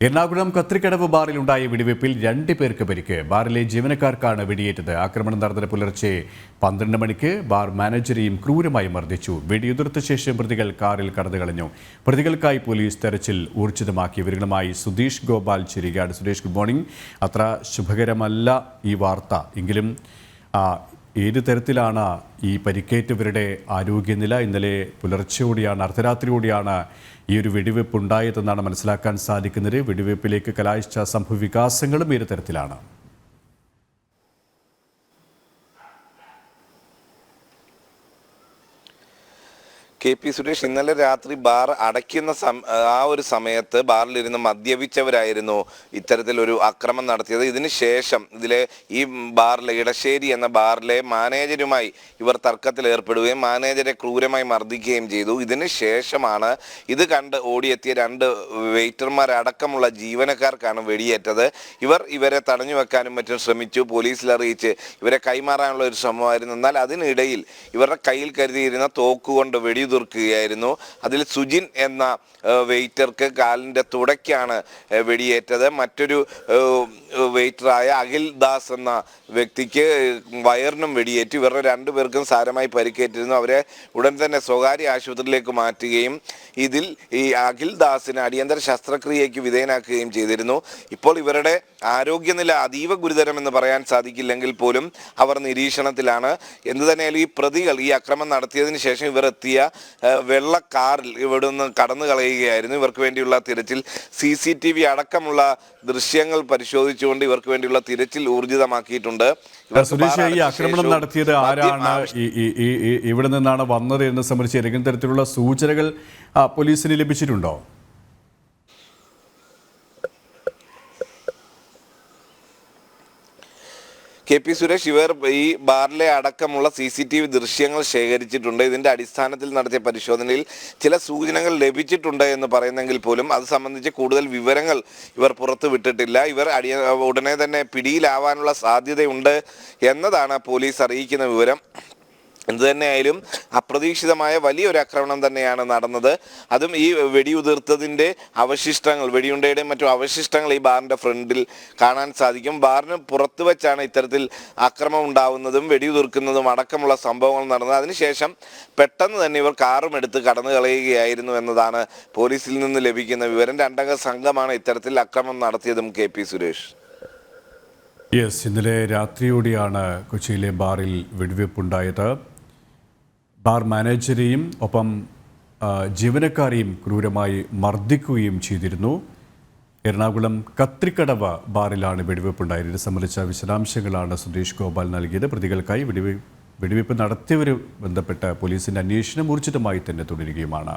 എറണാകുളം കത്രിക്കടവ് ബാറിലുണ്ടായ വെടിവയ്പിൽ രണ്ട് പേർക്ക് പരിക്ക്. ബാറിലെ ജീവനക്കാർക്കാണ് വെടിയേറ്റത്. ആക്രമണം നടന്നത് പുലർച്ചെ പന്ത്രണ്ട് മണിക്ക് ബാർ മാനേജരെയും ക്രൂരമായി മർദ്ദിച്ചു. വെടിയുതിർത്ത ശേഷം പ്രതികൾ കാറിൽ കടന്നു കളഞ്ഞു. പ്രതികൾക്കായി പോലീസ് തെരച്ചിൽ ഊർജിതമാക്കി. ഇവരുമായി സുധീഷ് ഗോപാൽ ചിരികാട്. സുരേഷ് ഗുഡ് മോർണിംഗ് അത്ര ശുഭകരമല്ല ഈ വാർത്ത. എങ്കിലും ഏത് തരത്തിലാണ് ഈ പരിക്കേറ്റവരുടെ ആരോഗ്യനില? ഇന്നലെ പുലർച്ചെയോടെയാണ് അർദ്ധരാത്രിയോടെയാണ് ഈ ഒരു വെടിവെപ്പ് ഉണ്ടായതെന്നാണ് മനസ്സിലാക്കാൻ സാധിക്കുന്നത്. വെടിവെപ്പിലേക്ക് കലാശിച്ച സംഭവ വികാസങ്ങളും ഏത് തരത്തിലാണ്? കെ പി സുരേഷ് ഇന്നലെ രാത്രി ബാർ അടയ്ക്കുന്ന ആ ഒരു സമയത്ത് ബാറിലിരുന്ന് മദ്യപിച്ചവരായിരുന്നു ഇത്തരത്തിലൊരു അക്രമം നടത്തിയത്. ഇതിന് ശേഷം ഇതിലെ ഈ ബാറിലെ ഇടശ്ശേരി എന്ന ബാറിലെ മാനേജരുമായി ഇവർ തർക്കത്തിൽ ഏർപ്പെടുകയും മാനേജരെ ക്രൂരമായി മർദ്ദിക്കുകയും ചെയ്തു. ഇതിന് ശേഷമാണ് ഇത് കണ്ട് ഓടിയെത്തിയ രണ്ട് വെയിറ്റർമാരടക്കമുള്ള ജീവനക്കാർക്കാണ് വെടിയേറ്റത്. ഇവർ ഇവരെ തടഞ്ഞു വെക്കാനും മറ്റും ശ്രമിച്ചു. പോലീസിൽ അറിയിച്ച് ഇവരെ കൈമാറാനുള്ള ഒരു ശ്രമമായിരുന്നു. എന്നാൽ അതിനിടയിൽ ഇവരുടെ കയ്യിൽ കരുതിയിരുന്ന തോക്കുകൊണ്ട് വെടിയുതിർക്കുകയായിരുന്നു അതിൽ സുജിൻ എന്ന വെയിറ്റർക്ക് കാലിന്റെ തുടയ്ക്കാണ് വെടിയേറ്റത്. മറ്റൊരു വെയിറ്ററായ അഖിൽ ദാസ് എന്ന വ്യക്തിക്ക് വയറിനും വെടിയേറ്റു. ഇവരുടെ രണ്ടുപേർക്കും സാരമായി പരിക്കേറ്റിരുന്നു. അവരെ ഉടൻ തന്നെ സ്വകാര്യ ആശുപത്രിയിലേക്ക് മാറ്റുകയും ഇതിൽ ഈ അഖിൽ ദാസിന് അടിയന്തര ശസ്ത്രക്രിയയ്ക്ക് വിധേയനാക്കുകയും ചെയ്തിരുന്നു. ഇപ്പോൾ ഇവരുടെ ആരോഗ്യനില അതീവ ഗുരുതരമെന്ന് പറയാൻ സാധിക്കില്ലെങ്കിൽ പോലും അവർ നിരീക്ഷണത്തിലാണ്. എന്തു തന്നെയാലും ഈ പ്രതികൾ ഈ അക്രമം നടത്തിയതിന് ശേഷം ഇവർ എത്തിയ വെള്ള കാറിൽ ഇവിടുന്ന് കടന്നു കളയുകയായിരുന്നു. ഇവർക്ക് വേണ്ടിയുള്ള തിരച്ചിൽ സി സി ടി വി അടക്കമുള്ള ദൃശ്യങ്ങൾ പരിശോധിച്ചുകൊണ്ട് ഇവർക്ക് വേണ്ടിയുള്ള തിരച്ചിൽ ഊർജിതമാക്കിയിട്ടുണ്ട്. സുരേഷ് ഈ ആക്രമണം നടത്തിയത് ആരാണ്? ഇവിടെ നിന്നാണ് വന്നത് എന്ന് സംബന്ധിച്ച് ഏതെങ്കിലും തരത്തിലുള്ള സൂചനകൾ പോലീസിന് ലഭിച്ചിട്ടുണ്ടോ? കെ പി സുരേഷ് ഇവർ ഈ ബാറിലെ അടക്കമുള്ള സി സി ടി വി ദൃശ്യങ്ങൾ ശേഖരിച്ചിട്ടുണ്ട്. ഇതിന്റെ അടിസ്ഥാനത്തിൽ നടത്തിയ പരിശോധനയിൽ ചില സൂചനകൾ ലഭിച്ചിട്ടുണ്ട് എന്ന് പറയുന്നെങ്കിൽ പോലും അത് സംബന്ധിച്ച് കൂടുതൽ വിവരങ്ങൾ ഇവർ പുറത്തുവിട്ടിട്ടില്ല ഇവർ അടിയ ഉടനെ തന്നെ പിടിയിലാവാനുള്ള സാധ്യതയുണ്ട് എന്നതാണ് പോലീസ് അറിയിക്കുന്ന വിവരം. എന്തു അപ്രതീക്ഷിതമായ വലിയൊരു ആക്രമണം തന്നെയാണ് നടന്നത്. അതും ഈ വെടിയുതിർത്തതിന്റെ അവശിഷ്ടങ്ങൾ വെടിയുണ്ടയുടെയും മറ്റു അവശിഷ്ടങ്ങൾ ഈ ബാറിന്റെ ഫ്രണ്ടിൽ കാണാൻ സാധിക്കും. ബാറിന് പുറത്ത് വെച്ചാണ് ഇത്തരത്തിൽ അക്രമം ഉണ്ടാവുന്നതും വെടിയുതിർക്കുന്നതും അടക്കമുള്ള സംഭവങ്ങൾ നടന്നത്. അതിനുശേഷം പെട്ടെന്ന് തന്നെ ഇവർ കാറും എടുത്ത് കടന്നു കളയുകയായിരുന്നു എന്നതാണ് പോലീസിൽ നിന്ന് ലഭിക്കുന്ന വിവരം. രണ്ടംഗ സംഘമാണ് ഇത്തരത്തിൽ അക്രമം നടത്തിയതും കെ പി സുരേഷ്. യെസ് ഇന്നലെ രാത്രിയോടെയാണ് കൊച്ചിയിലെ ബാറിൽ വെടിവെപ്പുണ്ടായത്. ബാർ മാനേജരെയും ഒപ്പം ജീവനക്കാരെയും ക്രൂരമായി മർദ്ദിക്കുകയും ചെയ്തിരുന്നു. എറണാകുളം കത്രിക്കടവ ബാറിലാണ് വെടിവെപ്പുണ്ടായിരുന്നത്. സംബന്ധിച്ച വിശദാംശങ്ങളാണ് സുധീഷ് ഗോപാൽ നൽകിയത്. പ്രതികൾക്കായി വെടിവെ വെടിവെപ്പ് നടത്തിയവർ ബന്ധപ്പെട്ട് പോലീസിന്റെ അന്വേഷണം ഊർജിതമായി തന്നെ തുടരുകയുമാണ്.